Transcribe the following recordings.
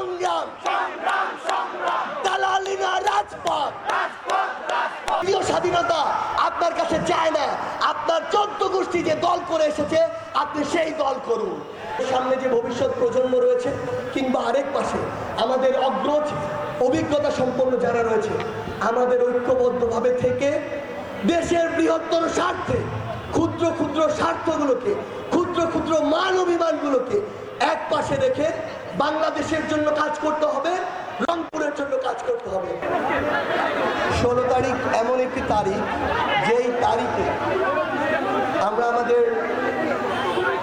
সংগ্রাম দালালিনা রাজপথ। প্রিয় স্বাধীনতা, আপনার কাছে চায় না, আপনার চোদ্দ গোষ্ঠী যে দল করে এসেছে, আপনি সেই দল করুন। সামনে যে ভবিষ্যৎ প্রজন্ম রয়েছে, কিংবা আরেক পাশে আমাদের অগ্রজ, অভিজ্ঞতা সম্পন্ন যারা রয়েছে, আমাদের ঐক্যবদ্ধভাবে থেকে দেশের বৃহত্তর স্বার্থে, ক্ষুদ্র ক্ষুদ্র স্বার্থগুলোকে, ক্ষুদ্র ক্ষুদ্র মান অভিমানগুলোকে এক পাশে রেখে বাংলাদেশের জন্য কাজ করতে হবে, রংপুরের জন্য কাজ করতে হবে। ষোলো তারিখ এমন একটি তারিখ, যেই তারিখে আমরা আমাদের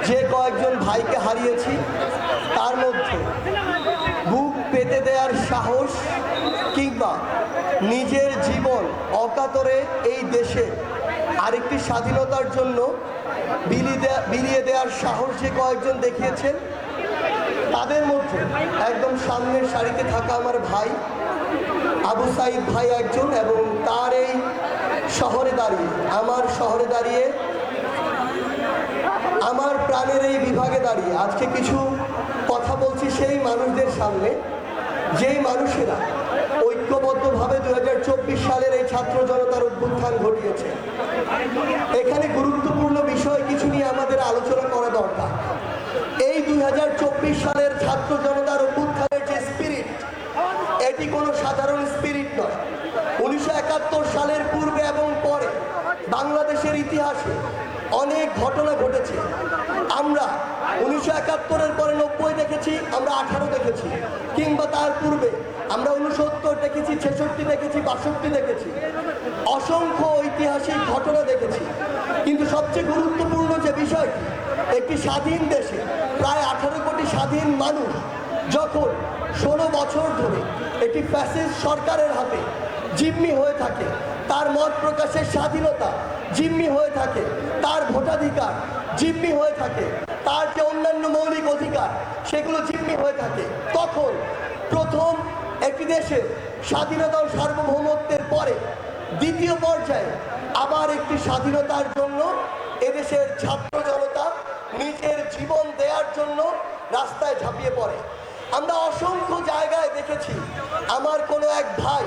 যে কয়েকজন ভাইকে হারিয়েছি, তার মধ্যে বুক পেতে দেওয়ার সাহস কিংবা নিজের জীবন অকাতরে এই দেশে আরেকটি স্বাধীনতার জন্য বিলিয়ে দেওয়ার সাহস যে কয়েকজন দেখিয়েছেন তাদের মধ্যে একদম সামনের সারিতে থাকা আমার ভাই, আবু সাইদ ভাই একজন এবং তার এই শহরে দাঁড়িয়ে, আমার শহরে দাঁড়িয়ে, আমার প্রাণের এই বিভাগে দাঁড়িয়ে আজকে কিছু কথা বলছি সেই মানুষদের সামনে, যেই মানুষেরা ঐক্যবদ্ধভাবে দু হাজার চব্বিশ সালের এই ছাত্র জনতার অভ্যুত্থান ঘটিয়েছে। এখানে গুরুত্বপূর্ণ বিষয় কিছু নিয়ে আমাদের আলোচনা করা সালের ছাত্র জনতার অভ্যুত্থানের যে স্পিরিট এটি কোনো সাধারণ স্পিরিট নয়। উনিশশো একাত্তর সালের পূর্বে এবং পরে বাংলাদেশের ইতিহাসে অনেক ঘটনা ঘটেছে। আমরা উনিশশো একাত্তরের পরে নব্বই দেখেছি, আমরা আঠারো দেখেছি। কিংবা তার পূর্বে আমরা উনসত্তর দেখেছি, ছেষট্টি দেখেছি, বাষট্টি দেখেছি। অসংখ্য ঐতিহাসিক ঘটনা দেখেছি। কিন্তু সবচেয়ে গুরুত্বপূর্ণ যে বিষয়টি একটি স্বাধীন দেশে, প্রায় আঠারো কোটি স্বাধীন মানুষ যখন ষোলো বছর ধরে একটি ফ্যাসিস্ট সরকারের হাতে জিম্মি হয়ে থাকে, তার মত প্রকাশের স্বাধীনতা জিম্মি হয়ে থাকে, তার ভোটাধিকার জিম্মি হয়ে থাকে, তার যে অন্যান্য মৌলিক অধিকার সেগুলো জিম্মি হয়ে থাকে, তখন প্রথম একটি দেশের স্বাধীনতা ও সার্বভৌমত্বের পরে দ্বিতীয় পর্যায়ে আবার একটি স্বাধীনতার জন্য এদেশের ছাত্র জনতা নিজের জীবন দেওয়ার জন্য রাস্তায় ঝাঁপিয়ে পড়ে। আমরা অসংখ্য জায়গায় দেখেছি, আমার কোনো এক ভাই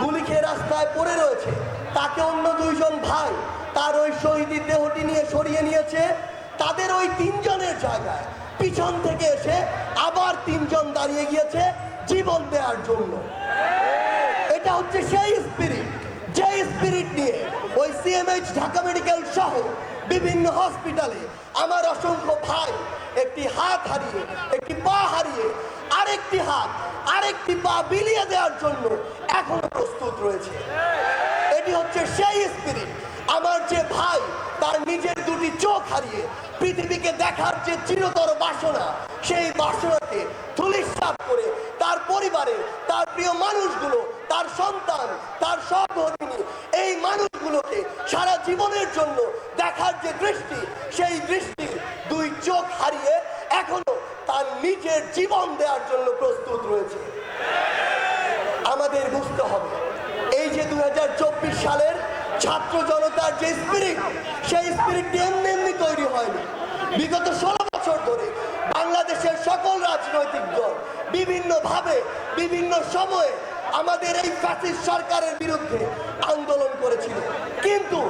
গুলি খেয়ে রাস্তায় পড়ে রয়েছে। তাকে অন্য দুইজন ভাই তার ওই শহীদি দেহটি নিয়ে সরিয়ে নিয়েছে। তাদের ওই তিনজনের জায়গায় পিছন থেকে এসে আবার তিনজন দাঁড়িয়ে গিয়েছে জীবন দেওয়ার জন্য। এটা হচ্ছে সেই স্পিরিট যে স্পিরিট নিয়ে ওই সিএমএইচ ঢাকা মেডিকেল সহ বিভিন্ন হসপিটালে আমার অসংখ্য ভাই একটি হাত হারিয়ে, একটি পা হারিয়ে, আরেকটি হাত, আরেকটি পা বিলিয়ে দেওয়ার জন্য এখনও প্রস্তুত রয়েছে। এটি হচ্ছে সেই স্পিরিট আমার যে ভাই, তার নিজের দুটি চোখ হারিয়ে পৃথিবীকে দেখার যে চিরতর বাসনা, সেই বাসনাকে ধুলিস্বাদ করে তার পরিবারে, তার প্রিয় মানুষগুলো, তার সন্তান, তার সহধর্মিনী, এই মানুষগুলোকে সারা জীবনের জন্য দেখার যে দৃষ্টি, সেই দৃষ্টির দুই চোখ হারিয়ে এখনও তার নিজের জীবন দেওয়ার জন্য প্রস্তুত রয়েছে। আমাদের বুঝতে হবে, এই যে দু হাজার চব্বিশ সালের ছাত্র জনতার যে স্পিরিট সেই স্পিরিটটি এমনি এমনি তৈরি হয়নি। বিগত ষোলো বছর ধরে বাংলাদেশের সকল রাজনৈতিক দল বিভিন্নভাবে, বিভিন্ন সময়ে আমাদের এই ফ্যাসিস্ট সরকারের বিরুদ্ধে আন্দোলন করেছিল। কিন্তু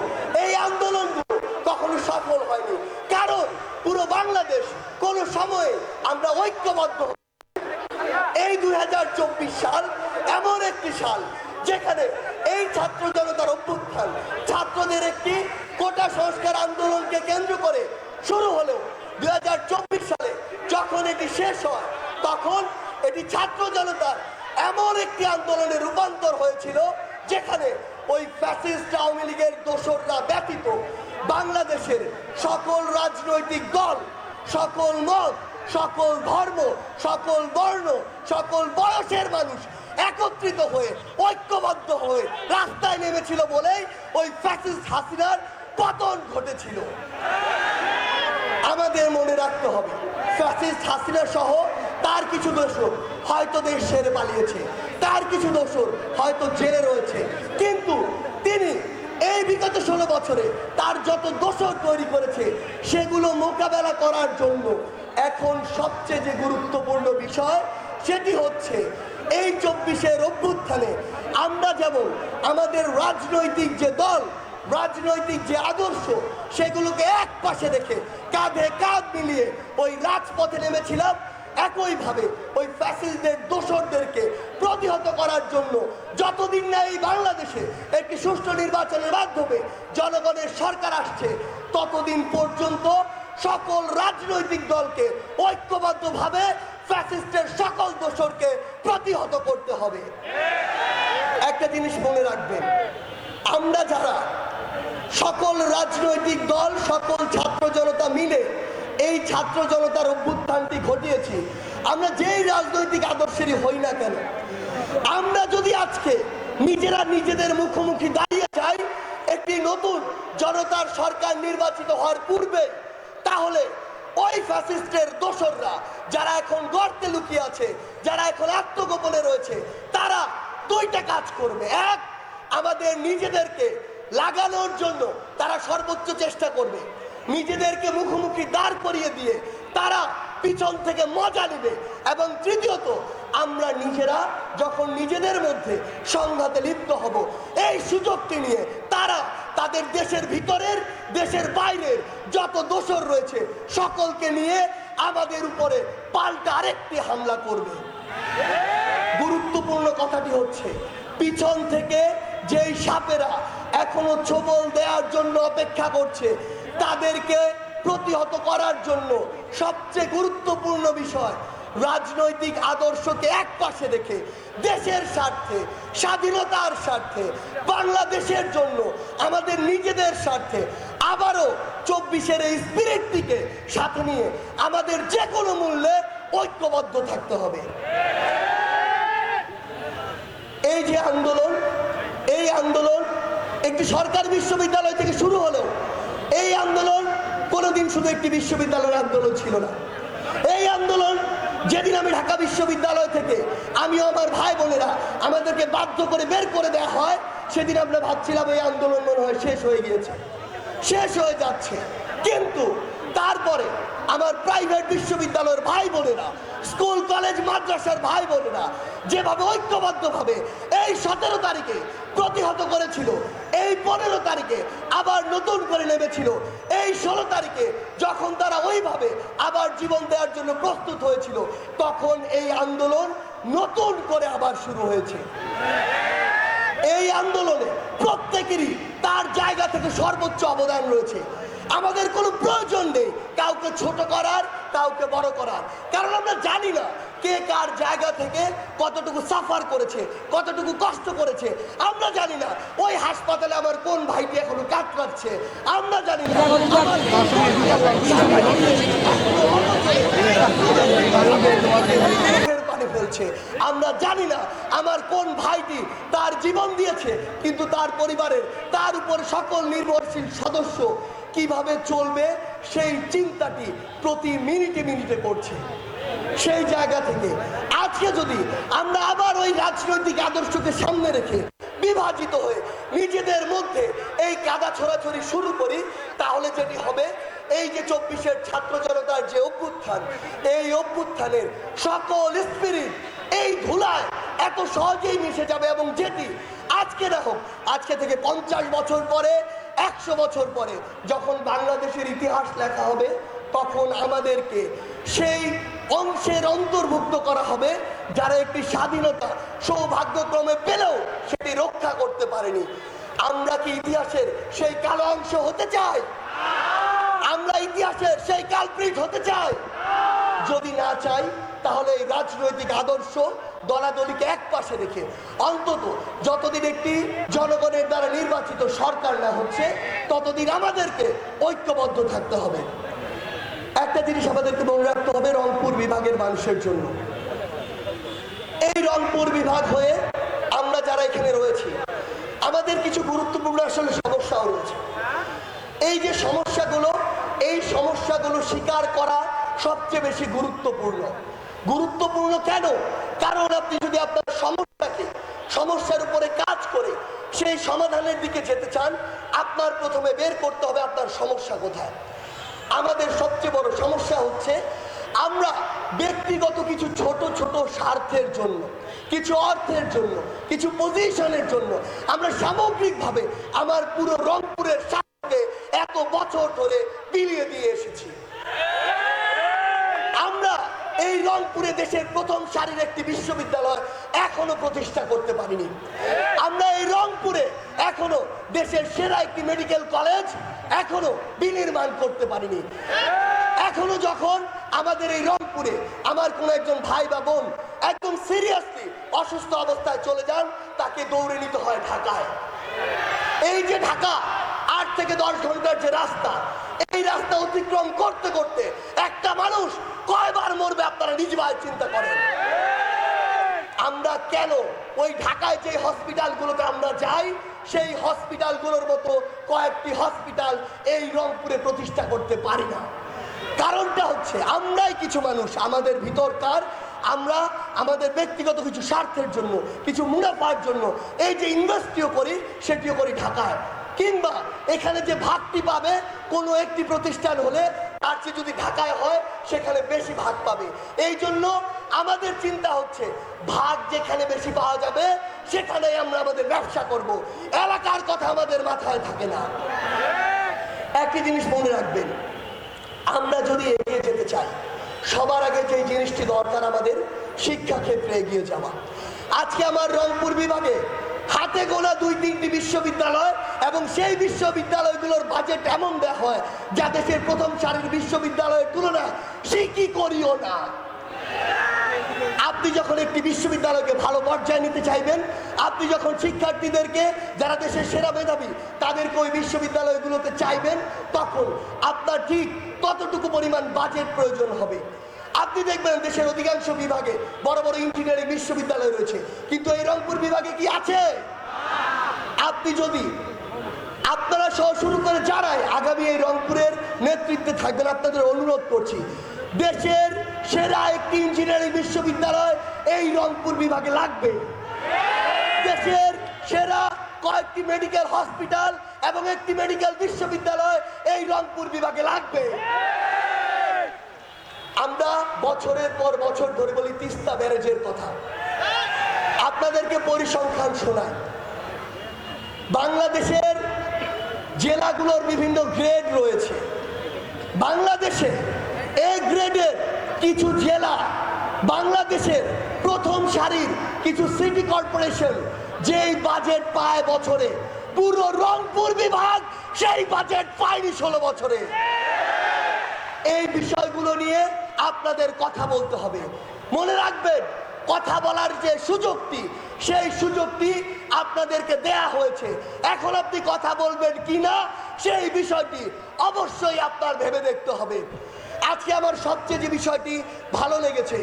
এই আন্দোলনগুলো কখনো সফল হয়নি। কারণ পুরো বাংলাদেশ কোনো সময়ে আমরা ঐক্যবদ্ধ এই দুই হাজার চব্বিশ সাল এমন একটি সাল যেখানে এই ছাত্র জনতার অভ্যুত্থান, ছাত্রদের একটি কোটা সংস্কার আন্দোলনকে কেন্দ্র করে শুরু হলেও দু হাজার চব্বিশ সালে। যখন এটি শেষ হয়, তখন এটি ছাত্র জনতার এমন একটি আন্দোলনে রূপান্তর হয়েছিল, যেখানে ওই ফ্যাসিস্ট আওয়ামী লীগের দোসররা ব্যতীত বাংলাদেশের সকল রাজনৈতিক দল, সকল মত, সকল ধর্ম, সকল বর্ণ, সকল বয়সের মানুষ একত্রিত হয়ে, ঐক্যবদ্ধ হয়ে রাস্তায় নেমেছিল বলেই ওই ফ্যাসিস্ট হাসিনার পতন ঘটেছিল। আমাদের মনে রাখতে হবে। ফ্যাসিস্ট হাসিনা সহ তার কিছু দোষর হয়তো দেশ ছেড়ে পালিয়েছে। তার কিছু দোষর হয়তো জেলে রয়েছে। কিন্তু তিনি এই বিগত ষোলো বছরে তার যত দোষর তৈরি করেছে, সেগুলো মোকাবেলা করার জন্য এখন সবচেয়ে যে গুরুত্বপূর্ণ বিষয়, সেটি হচ্ছে এই চব্বিশের অভ্যুত্থানে আমরা যেমন আমাদের রাজনৈতিক যে দল রাজনৈতিক যে আদর্শ, সেগুলোকে এক পাশে রেখে কাঁধে কাঁধ মিলিয়ে ওই রাজপথে নেমেছিলাম। একইভাবে ওই ফ্যাসিস্টদের দোসরদেরকে প্রতিহত করার জন্য যতদিন না এই বাংলাদেশে একটি সুষ্ঠু নির্বাচনের মাধ্যমে জনগণের সরকার আসছে, ততদিন পর্যন্ত সকল রাজনৈতিক দলকে ঐক্যবদ্ধভাবে ফ্যাসিস্টের সকল দোষরকে প্রতিহত করতে হবে। একটা জিনিস মনে রাখবেন, আমরা যারা সকল রাজনৈতিক দল, সকল ছাত্র জনতা মিলে এই ছাত্র জনতার অভ্যুত্থানটি ঘটিয়েছি। আমরা যেই রাজনৈতিক আদর্শেরই হই না কেন, আমরা যদি আজকে নিজেরা নিজেদের মুখোমুখি দাঁড়িয়ে যাই, একটি নতুন জনতার সরকার নির্বাচিত হওয়ার পূর্বে, তাহলে ওই ফ্যাসিস্টের দোসররা যারা এখন গর্তে লুকিয়ে আছে, যারা এখন আত্মগোপনে রয়েছে, তারা দুইটা কাজ করবে। এক, আমাদের নিজেদেরকে লাগানোর জন্য তারা সর্বোচ্চ চেষ্টা করবে। নিজেদেরকে মুখোমুখি দাঁড় করিয়ে দিয়ে তারা পিছন থেকে মজা নেবে এবং তৃতীয়ত, আমরা নিজেরা যখন নিজেদের মধ্যে সংঘাতে লিপ্ত হব, এই সুযোগটি নিয়ে তারা তাদের দেশের ভিতরের, দেশের বাইরের যত দোসর রয়েছে সকলকে নিয়ে আমাদের উপরে পাল্টা আরেকটি হামলা করবে। গুরুত্বপূর্ণ কথাটি হচ্ছে পিছন থেকে যেই সাপেরা এখনও ছবল দেওয়ার জন্য অপেক্ষা করছে, তাদেরকে প্রতিহত করার জন্য সবচেয়ে গুরুত্বপূর্ণ বিষয়, রাজনৈতিক আদর্শকে এক পাশে রেখে দেশের স্বার্থে, স্বাধীনতার স্বার্থে, বাংলাদেশের জন্য, আমাদের নিজেদের স্বার্থে আবারও চব্বিশের এই স্পিরিটটিকে সাথে নিয়ে আমাদের যে কোনো মূল্যে ঐক্যবদ্ধ থাকতে হবে। এই যে আন্দোলন, এই আন্দোলন একটি সরকার বিশ্ববিদ্যালয় থেকে শুরু হলেও এই আন্দোলন কোনোদিন শুধু একটি বিশ্ববিদ্যালয়ের আন্দোলন ছিল না। এই আন্দোলন যেদিন আমি ঢাকা বিশ্ববিদ্যালয় থেকে আমিও আমার ভাই বোনেরা আমাদেরকে বাধ্য করে বের করে দেওয়া হয়, সেদিন আমরা ভাবছিলাম এই আন্দোলন মনে হয় শেষ হয়ে গিয়েছে। শেষ হয়ে যাচ্ছে। কিন্তু তারপরে আমার প্রাইভেট বিশ্ববিদ্যালয়ের ভাই বোনেরা স্কুল কলেজ মাদ্রাসার ভাই বোনেরা যেভাবে ঐক্যবদ্ধভাবে এই সতেরো তারিখে প্রতিহত করেছিল, এই পনেরো তারিখে আবার নতুন করে নেমেছিল, এই ষোলো তারিখে যখন তারা ওইভাবে আবার জীবন দেওয়ার জন্য প্রস্তুত হয়েছিল, তখন এই আন্দোলন নতুন করে আবার শুরু হয়েছে। এই আন্দোলনে প্রত্যেকেরই তার জায়গা থেকে সর্বোচ্চ অবদান রয়েছে। আমাদের কোনো প্রয়োজন নেই কাউকে ছোট করার কাউকে বড় করার। কারণ আমরা জানি না কে কার জায়গা থেকে কতটুকু সাফার করেছে কতটুকু কষ্ট করেছে। আমরা জানি না ওই হাসপাতালে আমার কোন ভাইটি এখনও কাতরাচ্ছে আমরা জানি না পানি ফেলছে আমরা জানি না আমার কোন ভাইটি তার জীবন দিয়েছে কিন্তু তার পরিবারের তার উপর সকল নির্ভরশীল সদস্য কীভাবে চলবে সেই চিন্তাটি প্রতি মিনিটে মিনিটে করছে। সেই জায়গা থেকে আজকে যদি আমরা আবার ওই রাজনৈতিক আদর্শকে সামনে রেখে বিভাজিত হয়ে নিজেদের মধ্যে এই কাদা ছোড়াছড়ি শুরু করি, তাহলে যেটি হবে, এই যে চব্বিশের ছাত্র জনতার যে অভ্যুত্থান, এই অভ্যুত্থানের সকল স্পিরিট এই ধুলায় এত সহজেই মিশে যাবে এবং যেটি আজকে দেখো, আজকে থেকে পঞ্চাশ বছর পরে একশো বছর পরে যখন বাংলাদেশের ইতিহাস লেখা হবে, তখন আমাদেরকে সেই অংশের অন্তর্ভুক্ত করা হবে যারা একটি স্বাধীনতা সৌভাগ্যক্রমে পেলেও সেটি রক্ষা করতে পারেনি। আমরা কি ইতিহাসের সেই কালো অংশ হতে চাই? আমরা ইতিহাসের সেই কালপ্রিট হতে চাই? যদি না চাই তাহলে এই রাজনৈতিক আদর্শ দলাদলিকে এক পাশে রেখে অন্তত যতদিন একটি জনগণের দ্বারা নির্বাচিত সরকার না হচ্ছে, ততদিন আমাদেরকে ঐক্যবদ্ধ থাকতে হবে। একটা জিনিস আমাদেরকে মনে রাখতে হবে, রংপুর বিভাগের মানুষের জন্য। এই রংপুর বিভাগ হয়ে আমরা যারা এখানে রয়েছি, আমাদের কিছু গুরুত্বপূর্ণ আসলে সমস্যাও রয়েছে। এই যে সমস্যাগুলো, এই সমস্যাগুলো স্বীকার করা সবচেয়ে বেশি গুরুত্বপূর্ণ। গুরুত্বপূর্ণ কেন? কারণ আপনি যদি আপনার সমস্যাকে, সমস্যার উপরে কাজ করে সেই সমাধানের দিকে যেতে চান, আপনার প্রথমে বের করতে হবে আপনার সমস্যা কোথায়। আমাদের সবচেয়ে বড় সমস্যা হচ্ছে আমরা ব্যক্তিগত কিছু ছোট ছোট স্বার্থের জন্য, কিছু অর্থের জন্য, কিছু পজিশনের জন্য আমরা সামগ্রিকভাবে আমার পুরো রংপুরের স্বার্থকে এত বছর ধরে বিলিয়ে দিয়ে এসেছি। এই রংপুরে দেশের প্রথম সারির একটি বিশ্ববিদ্যালয় এখনও প্রতিষ্ঠা করতে পারিনি। আমরা এই রংপুরে এখনও দেশের সেরা একটি মেডিকেল কলেজ এখনও বিনির্মাণ করতে পারিনি। এখনও যখন আমাদের এই রংপুরে আমার কোনো একজন ভাই বা বোন একদম সিরিয়াসলি অসুস্থ অবস্থায় চলে যান, তাকে দৌড়ে নিতে হয় ঢাকায়। এই যে ঢাকা, আট থেকে দশ ঘণ্টার যে রাস্তা এই রাস্তা অতিক্রম করতে করতে একটা মানুষ কয়বার মরবে আপনারা নিজ ভাই চিন্তা করেন? আমরা কেন ওই ঢাকায় যে হসপিটালগুলোতে আমরা যাই, সেই হসপিটালগুলোর মতো কয়েকটি হসপিটাল এই রংপুরে প্রতিষ্ঠা করতে পারি না। কারণটা হচ্ছে আমরাই কিছু মানুষ, আমাদের ভিতরকার আমরা আমাদের ব্যক্তিগত কিছু স্বার্থের জন্য, কিছু মুনাফার জন্য, এই যে ইনভেস্টটিও করি, সেটিও করি ঢাকায়। কিংবা এখানে যে ভাগটি পাবে, কোনো একটি প্রতিষ্ঠান হলে তার চেয়ে যদি ঢাকায় হয়, সেখানে বেশি ভাগ পাবে। এই জন্য আমাদের চিন্তা হচ্ছে, ভাগ যেখানে বেশি পাওয়া যাবে সেখানে আমরা আমাদের ব্যবসা করব। এলাকার কথা আমাদের মাথায় থাকে না। একটি জিনিস মনে রাখবেন, আমরা যদি এগিয়ে যেতে চাই, সবার আগে যে জিনিসটি দরকার আমাদের শিক্ষা ক্ষেত্রে এগিয়ে যাওয়া। আজকে আমার রংপুর বিভাগে হাতে গোনা দুই তিনটি বিশ্ববিদ্যালয় এবং সেই বিশ্ববিদ্যালয়গুলোর বাজেট এমন দেওয়া হয় যা দেশের প্রথম সারির বিশ্ববিদ্যালয়ের তুলনায় সে কি করিও না। আপনি যখন একটি বিশ্ববিদ্যালয়কে ভালো পর্যায়ে নিতে চাইবেন, আপনি যখন শিক্ষার্থীদেরকে, যারা দেশের সেরা মেধাবী, তাদেরকে ওই বিশ্ববিদ্যালয়গুলোতে চাইবেন, তখন আপনার ঠিক কতটুকু পরিমাণ বাজেট প্রয়োজন হবে। আপনি দেখবেন দেশের অধিকাংশ বিভাগে বড় বড় ইঞ্জিনিয়ারিং বিশ্ববিদ্যালয় রয়েছে। কিন্তু এই রংপুর বিভাগে কি আছে? আপনি যদি আপনারা সহ শুরু করে যারাই আগামী এই রংপুরের নেতৃত্বে থাকবেন, আপনাদের অনুরোধ করছি, দেশের সেরা একটি ইঞ্জিনিয়ারিং বিশ্ববিদ্যালয় এই রংপুর বিভাগে লাগবে। দেশের সেরা কয়েকটি মেডিকেল হসপিটাল এবং একটি মেডিকেল বিশ্ববিদ্যালয় এই রংপুর বিভাগে লাগবে। আমরা বছরের পর বছর ধরে বলি তিস্তা ব্যারেজের কথা। আপনাদেরকে পরিসংখ্যান শোনায় বাংলাদেশের জেলাগুলোর বিভিন্ন গ্রেড রয়েছে। বাংলাদেশে এ গ্রেডের কিছু জেলা বাংলাদেশের প্রথম সারির কিছু সিটি কর্পোরেশন যেই বাজেট পায় বছরে। পুরো রংপুর বিভাগ সেই বাজেট পায়নি ষোলো বছরে। এই বিষয়গুলো নিয়ে আপনাদের কথা বলতে হবে। মনে রাখবেন, কথা বলার যে সুযোগটি, সেই সুযোগটি আপনাদেরকে দেয়া হয়েছে। এখন আপনি কথা বলবেন কি না, সেই বিষয়টি অবশ্যই আপনার ভেবে দেখতে হবে। আজকে আমার সবচেয়ে যে বিষয়টি ভালো লেগেছে,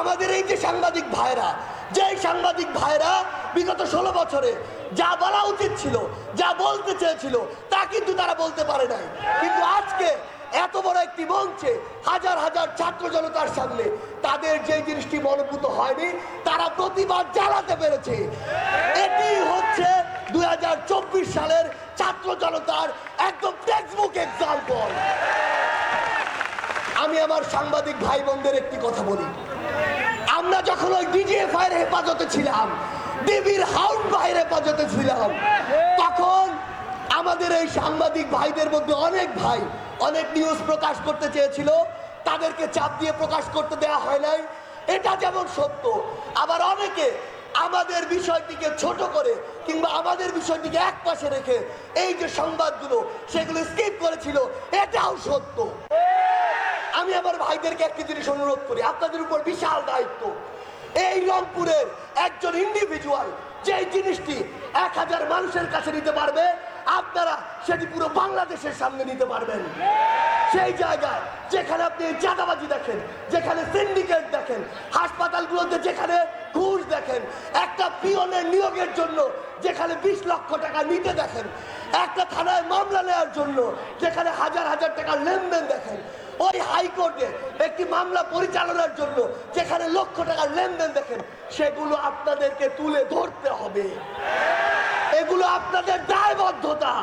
আমাদের এই যে সাংবাদিক ভাইরা, যেই সাংবাদিক ভাইরা বিগত ষোলো বছরে যা বলা উচিত ছিল, যা বলতে চেয়েছিল, তা কিন্তু তারা বলতে পারে নাই। কিন্তু আজকে এত বড় একটি মঞ্চে হাজার হাজার ছাত্র জনতার সামনে তাদের যে জিনিসটি মনোভূত হয়নি, তারা প্রতিবাদ জ্বালাতে পেরেছে। এটি হচ্ছে দুই হাজার চব্বিশ সালের ছাত্র জনতার একদম টেক্সটবুক এক্সাম্পল আমি আমার সাংবাদিক ভাই বোনদের একটি কথা বলি। আমরা যখন ওই ডিজিএফআই এর হেফাজতে ছিলাম ডিবির হাউন্ড ভাইয়ের হেফাজতে ছিলাম, তখন আমাদের এই সাংবাদিক ভাইদের মধ্যে অনেক ভাই অনেক নিউজ প্রকাশ করতে চেয়েছিল, তাদেরকে চাপ দিয়ে প্রকাশ করতে দেওয়া হয় নাই। এটা যেমন সত্য, আবার অনেকে আমাদের বিষয়টিকে ছোট করে কিংবা আমাদের বিষয়টিকে এক পাশে রেখে এই যে সংবাদগুলো, সেগুলো স্কিপ করেছিল, এটাও সত্য। আমি আমার ভাইদেরকে একটি জিনিস অনুরোধ করি, আপনাদের উপর বিশাল দায়িত্ব। এই রংপুরের একজন ইন্ডিভিজুয়াল যে জিনিসটি এক হাজার মানুষের কাছে নিতে পারবে আপনারা সেটি পুরো বাংলাদেশের সামনে নিতে পারবেন। সেই জায়গায় যেখানে আপনি চাঁদাবাজি দেখেন, যেখানে সিন্ডিকেট দেখেন, হাসপাতালগুলোতে যেখানে ঘুষ দেখেন, একটা পিয়নের নিয়োগের জন্য যেখানে বিশ লক্ষ টাকা নিতে দেখেন, একটা থানায় মামলা নেওয়ার জন্য যেখানে হাজার হাজার টাকার লেনদেন দেখেন, ওই হাইকোর্টে একটি মামলা পরিচালনার জন্য যেখানে লক্ষ টাকার লেনদেন দেখেন, সেগুলো আপনাদেরকে তুলে ধরতে হবে। এগুলো আপনাদের দায়বদ্ধতা।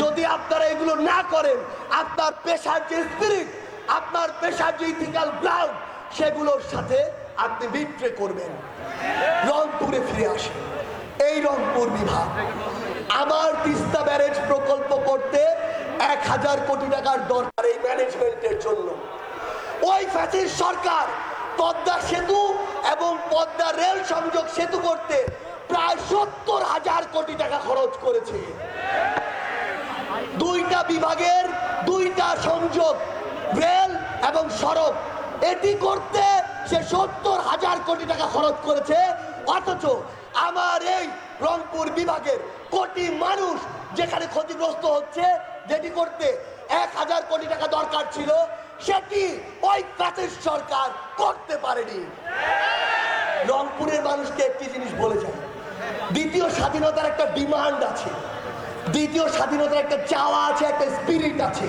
যদি আপনারা এগুলো না করেন, আপনার পেশার যে স্পিরিট আপনার পেশার যে ইথিক্যাল গ্রাউন্ড সেগুলোর সাথে আপনি বিট্রে করবেন। রংপুরে ফিরে আসেন। এই রংপুর বিভাগ। আমার তিস্তা ব্যারেজ প্রকল্প করতে এক হাজার কোটি টাকার দরকার এই ম্যানেজমেন্টের জন্য। ওই ফ্যাসির সরকার পদ্মা সেতু এবং পদ্মা রেল সংযোগ সেতু করতে প্রায় সত্তর হাজার কোটি টাকা খরচ করেছে। দুইটা বিভাগের, দুইটা সংযোগ, রেল এবং সড়ক। এটি করতে সে সত্তর হাজার কোটি টাকা খরচ করেছে। অথচ আমার এই রংপুর বিভাগের কোটি মানুষ যেখানে ক্ষতিগ্রস্ত হচ্ছে, যেটি করতে এক হাজার কোটি টাকা দরকার ছিল, সেটি ওই প্যাসেজ সরকার করতে পারেনি? রংপুরের মানুষকে একটি জিনিস বলে যায় দ্বিতীয় স্বাধীনতার একটা ডিমান্ড আছে। দ্বিতীয় স্বাধীনতার একটা চাওয়া আছে, একটা স্পিরিট আছে।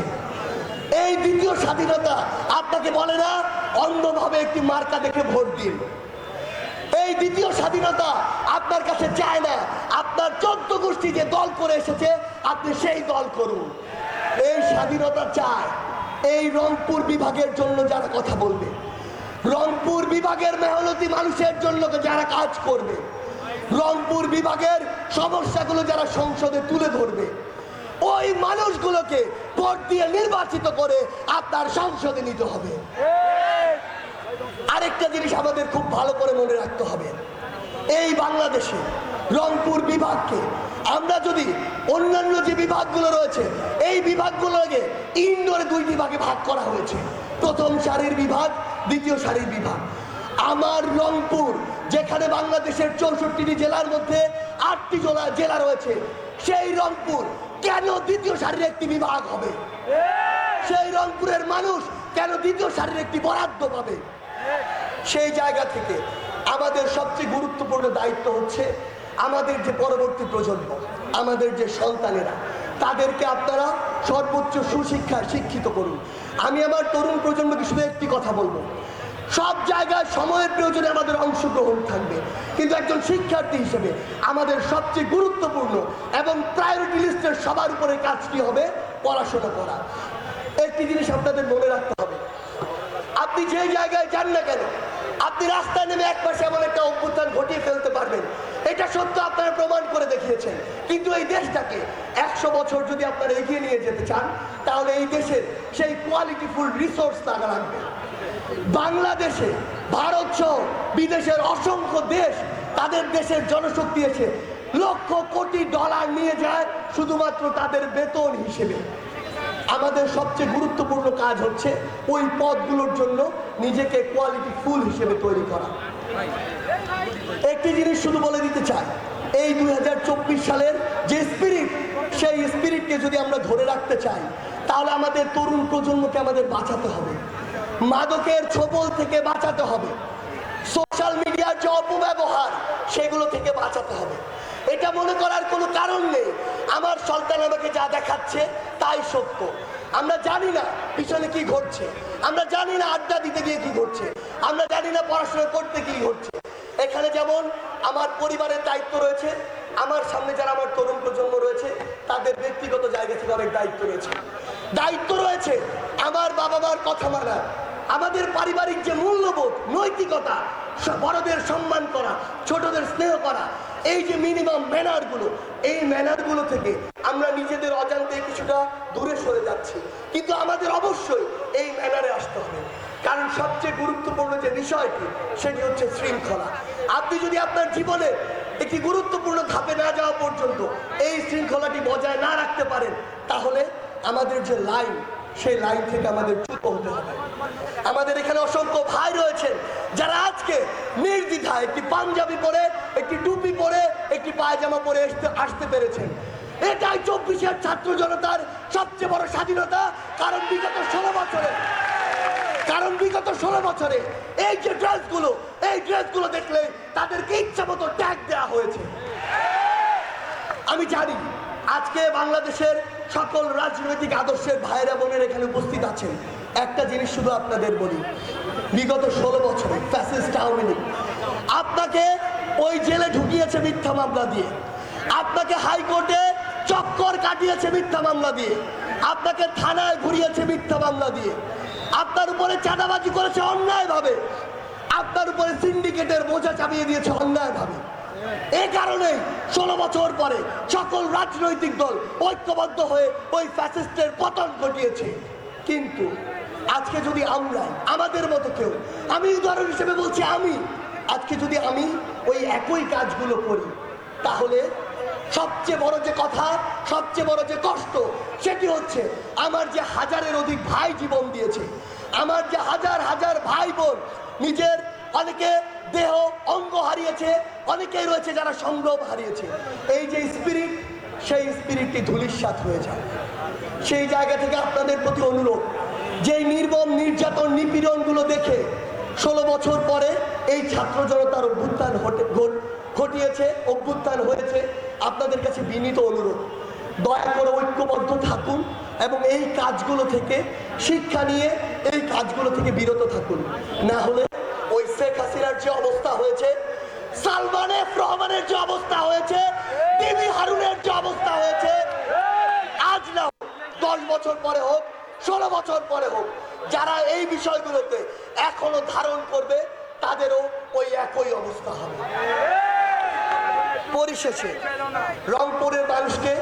এই দ্বিতীয় স্বাধীনতা আপনাকে বলে না, অন্ধভাবে একটি মার্কা দেখে ভোট দিন। এই দ্বিতীয় স্বাধীনতা আপনার কাছে চায় না, আপনার চোদ্দ গোষ্ঠী যে দল করে এসেছে, আপনি সেই দল করুন। এই স্বাধীনতা চায়, এই রংপুর বিভাগের জন্য যারা কথা বলবে, রংপুর বিভাগের মেহনতি মানুষের জন্য যারা কাজ করবে রংপুর বিভাগের সমস্যাগুলো যারা সংসদে তুলে ধরবে, ওই মানুষগুলোকে ভোট দিয়ে নির্বাচিত করে আপনার সংসদে নিতে হবে। আরেকটা জিনিস আমাদের খুব ভালো করে মনে রাখতে হবে, এই বাংলাদেশে রংপুর বিভাগকে আমরা যদি অন্যান্য যে বিভাগগুলো রয়েছে, এই বিভাগগুলোকে ইনডোরে দুই বিভাগে ভাগ করা হয়েছে। প্রথম সারির বিভাগ, দ্বিতীয় সারির বিভাগ। আমার রংপুর যেখানে বাংলাদেশের চৌষট্টিটি জেলার মধ্যে আটটি জেলা জেলা রয়েছে। সেই রংপুর কেন দ্বিতীয় সারির একটি বিভাগ হবে? সেই রংপুরের মানুষ কেন দ্বিতীয় সারির একটি বরাদ্দ পাবে? সেই জায়গা থেকে আমাদের সবচেয়ে গুরুত্বপূর্ণ দায়িত্ব হচ্ছে আমাদের যে পরবর্তী প্রজন্ম, আমাদের যে সন্তানেরা, তাদেরকে আপনারা সর্বোচ্চ সুশিক্ষায় শিক্ষিত করুন। আমি আমার তরুণ প্রজন্মকে শুধু একটি কথা বলব। সব জায়গায় সময়ের প্রয়োজনে আমাদের অংশগ্রহণ থাকবে। কিন্তু একজন শিক্ষার্থী হিসেবে আমাদের সবচেয়ে গুরুত্বপূর্ণ এবং প্রায়োরিটি লিস্টের সবার উপরে কাজ কি হবে? পড়াশোনা করা। একটি জিনিস আপনাদের মনে রাখতে হবে। আপনি যে জায়গায় যান না কেন, আপনি রাস্তায় নেমে এক পাশে এমন একটা অভ্যুত্থান ঘটিয়ে ফেলতে পারবেন। এটা সত্য আপনারা প্রমাণ করে দেখিয়েছেন। কিন্তু এই দেশটাকে একশো বছর যদি আপনারা এগিয়ে নিয়ে যেতে চান, তাহলে এই দেশের সেই কোয়ালিটিফুল রিসোর্স লাগা লাগবে বাংলাদেশে, ভারত সহ বিদেশের অসংখ্য দেশ তাদের দেশের জনশক্তি এসে লক্ষ কোটি ডলার নিয়ে যায় শুধুমাত্র তাদের বেতন হিসেবে। আমাদের সবচেয়ে গুরুত্বপূর্ণ কাজ হচ্ছে ওই পদগুলোর জন্য নিজেকে কোয়ালিটি ফুল হিসেবে তৈরি করা। একটি জিনিস শুধু বলে দিতে চাই, এই দুই হাজার চব্বিশ সালের যে স্পিরিট সেই স্পিরিটকে যদি আমরা ধরে রাখতে চাই, তাহলে আমাদের তরুণ প্রজন্মকে আমাদের বাঁচাতে হবে। মাদকের ছোবল থেকে বাঁচাতে হবে। সোশ্যাল মিডিয়ার যে অপব্যবহার, সেগুলো থেকে বাঁচাতে হবে। এটা মনে করার কোনো কারণ নেই। আমার সন্তান আমাকে যা দেখাচ্ছে, তাই সত্য। আমরা জানি না পিছনে কি ঘটছে। আমরা জানি না আড্ডা দিতে গিয়ে কি ঘটছে। আমরা জানি না পড়াশোনা করতে কি ঘটছে। এখানে যেমন আমার পরিবারের দায়িত্ব রয়েছে, আমার সামনে যারা আমার তরুণ প্রজন্ম রয়েছে, তাদের ব্যক্তিগত জায়গা থেকে অনেক দায়িত্ব রয়েছে। দায়িত্ব রয়েছে আমার বাবা মার কথা মানা আমাদের পারিবারিক যে মূল্যবোধ, নৈতিকতা বড়দের সম্মান করা, ছোটদের স্নেহ করা, এই যে মিনিমাম ম্যানারগুলো এই ম্যানারগুলো থেকে আমরা নিজেদের অজান্তে কিছুটা দূরে সরে যাচ্ছি। কিন্তু আমাদের অবশ্যই এই ম্যানারে আসতে হবে। কারণ সবচেয়ে গুরুত্বপূর্ণ যে বিষয়টি, সেটি হচ্ছে শৃঙ্খলা। আপনি যদি আপনার জীবনে একটি গুরুত্বপূর্ণ ধাপে না যাওয়া পর্যন্ত এই শৃঙ্খলাটি বজায় না রাখতে পারেন, তাহলে আমাদের যে লাইন সেই লাইন থেকে আমাদের চ্যুত হতে হবে। আমাদের এখানে অসংখ্য ভাই রয়েছেন, যারা আজকে নির্দ্বিধায় একটি পাঞ্জাবি পরে, একটি টুপি পরে, একটি পায়জামা পরে আসতে আসতে পেরেছেন। এটাই চব্বিশের ছাত্র জনতার সবচেয়ে বড় স্বাধীনতা, কারণ বিগত ষোলো বছরে কারণ বিগত ষোলো বছরে এই যে ড্রেসগুলো, এই ড্রেসগুলো দেখলে তাদেরকে ইচ্ছা মতো ট্যাগ দেওয়া হয়েছে। আমি জানি আজকে বাংলাদেশের সকল রাজনৈতিক আদর্শের ভাইরা বোনের এখানে উপস্থিত আছেন। একটা জিনিস শুধু আপনাদের বলি, বিগত ষোলো বছরে ফ্যাসিস্ট আওয়ামী আপনাকে ওই জেলে ঢুকিয়েছে মিথ্যা মামলা দিয়ে, আপনাকে হাইকোর্টে চক্কর কাটিয়েছে মিথ্যা মামলা দিয়ে, আপনাকে থানায় ঘুরিয়েছে মিথ্যা মামলা দিয়ে, আপনার উপরে চাঁদাবাজি করেছে অন্যায়ভাবে, আপনার উপরে সিন্ডিকেটের বোঝা চাপিয়ে দিয়েছে অন্যায়ভাবে। এই কারণে ষোলো বছর পরে সকল রাজনৈতিক দল ঐক্যবদ্ধ হয়ে ওই ফ্যাসিস্টের পতন ঘটিয়েছে। কিন্তু আজকে যদি আমরা, আমাদের মতো কেউ, আমি উদাহরণ হিসেবে বলছি আমি, আজকে যদি আমি ওই একই কাজগুলো করি, তাহলে সবচেয়ে বড় যে কথা, সবচেয়ে বড় যে কষ্ট, সেটি হচ্ছে আমার যে হাজারের অধিক ভাই জীবন দিয়েছে, আমার যে হাজার হাজার ভাই বোন নিজের অনেকে দেহ অঙ্গ হারিয়েছে, অনেকেই রয়েছে যারা সংগ্রহ হারিয়েছে। এই যে স্পিরিট সেই স্পিরিটটি ধুলিস্বাত হয়ে যায়। সেই জায়গা থেকে আপনাদের প্রতি অনুরোধ যেই নির্মম নির্যাতন, নিপীড়নগুলো দেখে ষোলো বছর পরে এই ছাত্র জনতার অভ্যুত্থান ঘটে- ঘটিয়েছে, অভ্যুত্থান হয়েছে, আপনাদের কাছে বিনীত অনুরোধ। দয়া করে ঐক্যবদ্ধ থাকুন এবং এই কাজগুলো থেকে শিক্ষা নিয়ে এই কাজগুলো থেকে বিরত থাকুন। না হলে ওই শেখ হাসিনার যে অবস্থা হয়েছে, সালমান রহমানের যে অবস্থা হয়েছে, বিবি হারুনের যে অবস্থা হয়েছে, আজ না দশ বছর পরে হোক, ষোলো বছর পরে হোক, যারা এই বিষয়গুলোতে এখনও ধারণ করবে, তাদেরও ওই একই অবস্থা হবে। পরিশেষে রংপুরের মানুষকে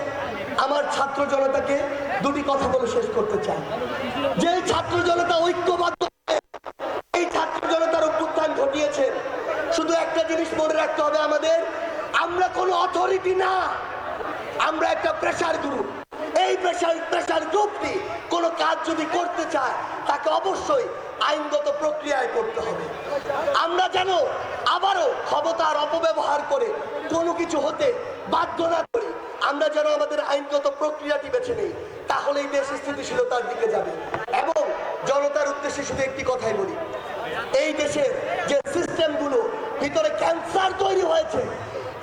আমার ছাত্র জনতাকে দুটি কথা বলে শেষ করতে চাই। যে ছাত্র জনতা ঐক্যবদ্ধ, এই ছাত্র জনতার অভ্যুত্থান ঘটিয়েছে, শুধু একটা জিনিস মনে রাখতে হবে আমাদের, আমরা কোনো অথরিটি না। আমরা একটা প্রেশার গ্রুপ এই প্রেশার প্রেশার গ্রুপটি কোনো কাজ যদি করতে চায়, তাকে অবশ্যই আইনগত প্রক্রিয়ায় করতে হবে। আমরা যেন আবারও ক্ষমতার অপব্যবহার করে কোনো কিছু হতে বাধ্য না আমরা যেন আমাদের আইনগত প্রক্রিয়াটি বেছে নেই, তাহলেই দেশ স্থিতিশীলতার দিকে যাবে। এবং জনতার উদ্দেশ্যে শুধু একটি কথাই বলি, এই দেশের যে সিস্টেমগুলো, ভিতরে ক্যান্সার তৈরি হয়েছে,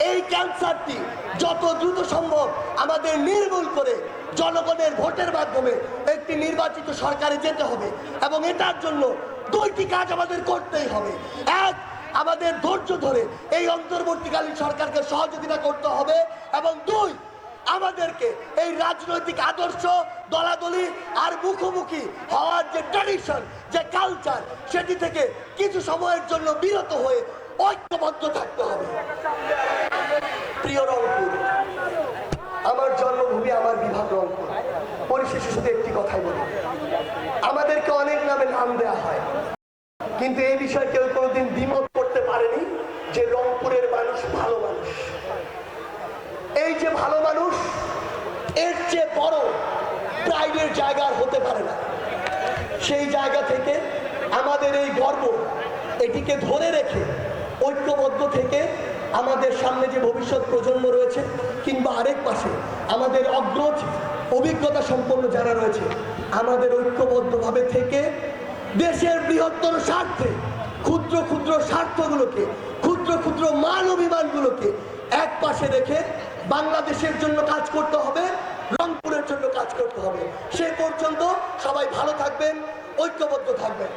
এই ক্যান্সারটি যত দ্রুত সম্ভব আমাদের নির্মূল করে জনগণের ভোটের মাধ্যমে একটি নির্বাচিত সরকারে যেতে হবে, এবং এটার জন্য দুইটি কাজ আমাদের করতেই হবে। এক, আমাদের ধৈর্য ধরে এই অন্তর্বর্তীকালীন সরকারকে সহযোগিতা করতে হবে, এবং দুই আমাদেরকে এই রাজনৈতিক আদর্শ, দলাদলি আর মুখোমুখি হওয়ার যে ট্র্যাডিশন যে কালচার সেটি থেকে কিছু সময়ের জন্য বিরত হয়ে ঐক্যবদ্ধ থাকতে হবে। প্রিয় রংপুর, আমার জন্মভূমি, আমার বিভাগ রংপুর। পরিশেষে শুধু একটি কথাই বলি। আমাদেরকে অনেক নামে নাম দেওয়া হয়। কিন্তু এই বিষয়ে কেউ কোনোদিন দ্বিমত করতে পারেনি যে রংপুরের মানুষ ভালো মানুষ এই যে ভালো মানুষ, এর চেয়ে বড় প্রাইডের জায়গা হতে পারে না। সেই জায়গা থেকে আমাদের এই গর্ব, এটিকে ধরে রেখে ঐক্যবদ্ধ থেকে আমাদের সামনে যে ভবিষ্যৎ প্রজন্ম রয়েছে, কিংবা আরেক পাশে আমাদের অগ্রজ অভিজ্ঞতা সম্পন্ন যারা রয়েছে, আমাদের ঐক্যবদ্ধভাবে থেকে দেশের বৃহত্তর স্বার্থে ক্ষুদ্র ক্ষুদ্র স্বার্থগুলোকে, ক্ষুদ্র ক্ষুদ্র মান অভিমানগুলোকে এক পাশে রেখে বাংলাদেশের জন্য কাজ করতে হবে, রংপুরের জন্য কাজ করতে হবে। সে পর্যন্ত সবাই ভালো থাকবেন, ঐক্যবদ্ধ থাকবেন।